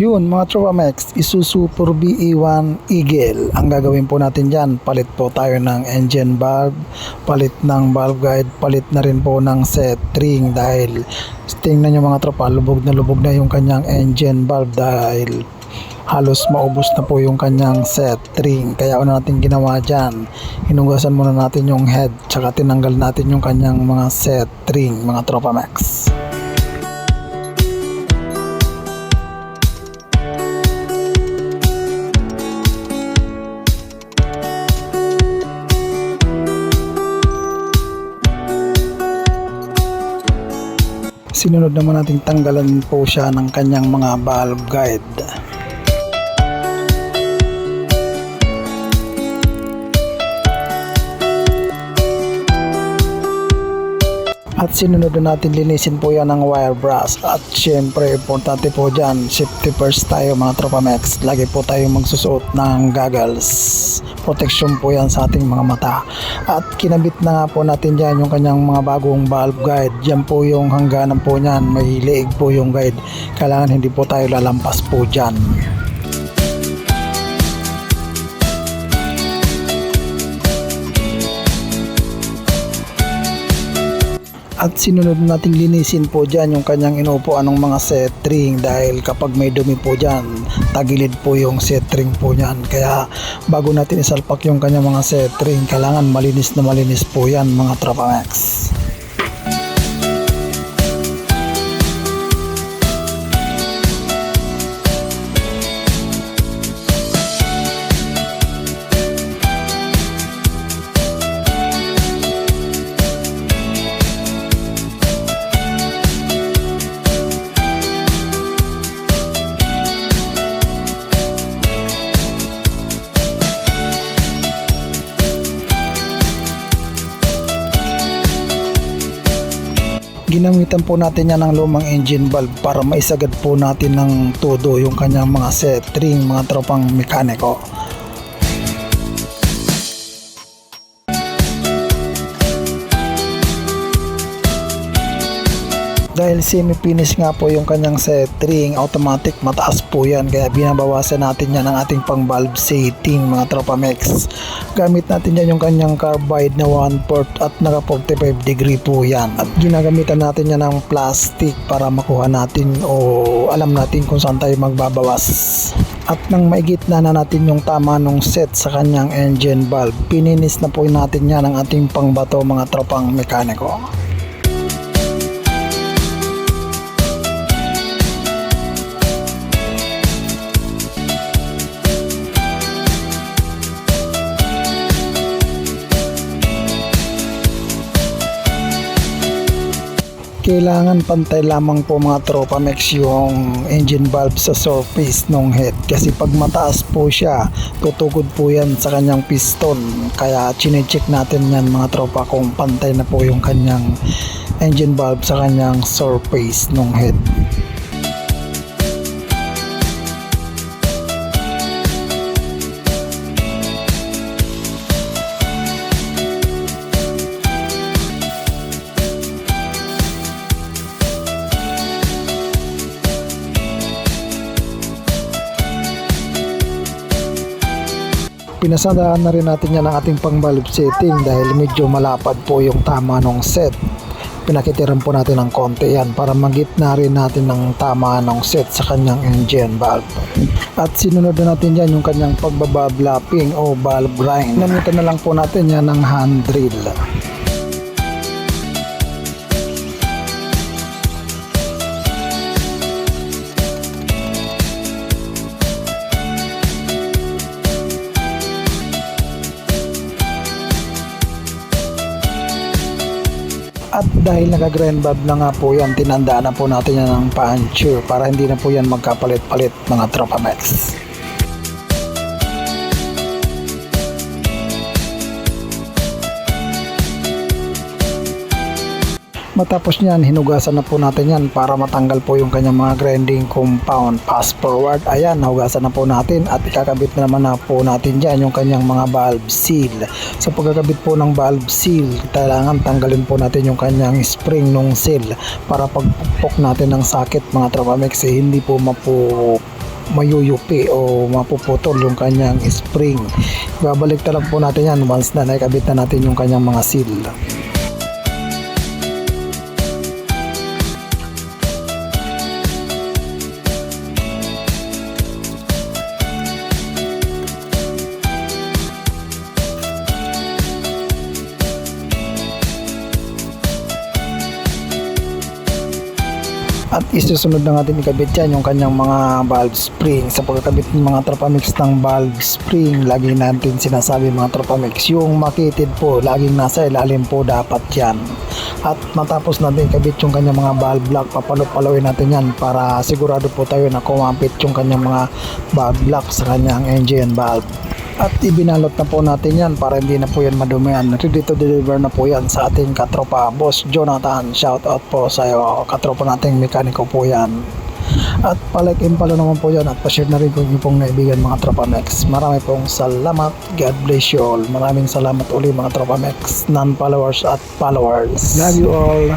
Yun mga Tropa Max, Isuzu Puro BE1 Eagle. Ang gagawin po natin dyan, palit po tayo ng engine valve, palit ng valve guide, palit na rin po ng set ring dahil tingnan nyo mga tropa, lubog na lubog na yung kanyang engine valve dahil halos maubos na po yung kanyang set ring. Kaya una natin ginawa dyan, hinugasan muna natin yung head, tsaka tinanggal natin yung kanyang mga set ring, mga Tropa Max. Sinunod naman nating tanggalan po siya ng kanyang mga valve guide. At sinunod na natin linisin po yan ng wire brush. At syempre, importante po dyan, safety first tayo mga Tropa Max. Lagi po tayo magsusuot ng goggles. Protection po yan sa ating mga mata. At kinabit na nga po natin dyan yung kanyang mga bagong valve guide. Yan po yung hangganan po niyan. May liig po yung guide. Kailangan hindi po tayo lalampas po dyan. At sinunod nating linisin po dyan yung kanyang inupuan ng mga setring dahil kapag may dumi po dyan, tagilid po yung setring po niyan. Kaya bago natin isalpak yung kanyang mga setring, kailangan malinis na malinis po yan mga Tropa Ginamitan po natin yan ng lumang engine valve para maisagad po natin ng todo yung kanyang mga setring, mga tropang mekaniko. Dahil semi-finish nga po yung kanyang setring, automatic mataas po yan. Kaya binabawasan natin yan ng ating pang valve setting mga tropa mix. Gamit natin yan yung kanyang carbide na 1 port at naka 45 degree po yan. At ginagamitan natin yan ng plastic para makuha natin o alam natin kung saan tayo magbabawas. At nang maigit na na natin yung tama nung set sa kanyang engine valve, pininis na po natin yan ng ating pangbato mga tropang mekaniko. Kailangan pantay lamang po mga tropa max yung engine valve sa surface ng head. Kasi pag mataas po siya tutugod po yan sa kanyang piston. Kaya chinecheck natin yan mga tropa kung pantay na po yung kanyang engine valve sa kanyang surface ng head pinasadahan na rin natin yan ang ating pang valve setting dahil medyo malapad po yung tama ng set. Pinakitiran po natin ng konti yan para magitna rin natin ng tama ng set sa kanyang engine valve. At sinunod na natin yan yung kanyang pagbabab lapping o valve grind. Namitan na lang po natin yan ng hand drill dahil naka-grind valve na nga po yan, tinandaan na po natin yan ng puncture para hindi na po yan magkapalit-palit mga tropa Matapos niyan, hinugasan na po natin yan para matanggal po yung kanyang mga grinding compound. Fast forward, ayan, nahugasan na po natin at ikakabit na naman na po natin dyan yung kanyang mga valve seal. Sa pagkakabit po ng valve seal, kailangan tanggalin po natin yung kanyang spring nung seal para pagpukpok natin ng sakit mga tropa mix eh, hindi po mapu mayuyupi o mapuputol yung kanyang spring. Babalik na po natin yan once na naikabit na natin yung kanyang mga seal. At isusunod na natin ikabit yan yung kanyang mga valve spring. Sa pagkakabit ng mga tropamix ng valve spring, lagi natin sinasabi mga tropamix, yung makitid po, laging nasa ilalim po dapat yan. At matapos natin ikabit yung kanyang mga valve block, papalo-palawin natin yan para sigurado po tayo na kumapit yung kanyang mga valve block sa kanyang engine valve. At ibinalot na po natin yan para hindi na po yan madumihan. Ready to deliver na po yan sa ating katropa. Boss Jonathan, shout out po sa iyo. Katropa nating mekaniko po yan. At palike and follow naman po yan at pa-share na rin kung inyo pong naibigan mga Tropa Mex. Marami pong salamat. God bless you all. Maraming salamat uli mga Tropa Mex. Non-followers at followers. Love you all.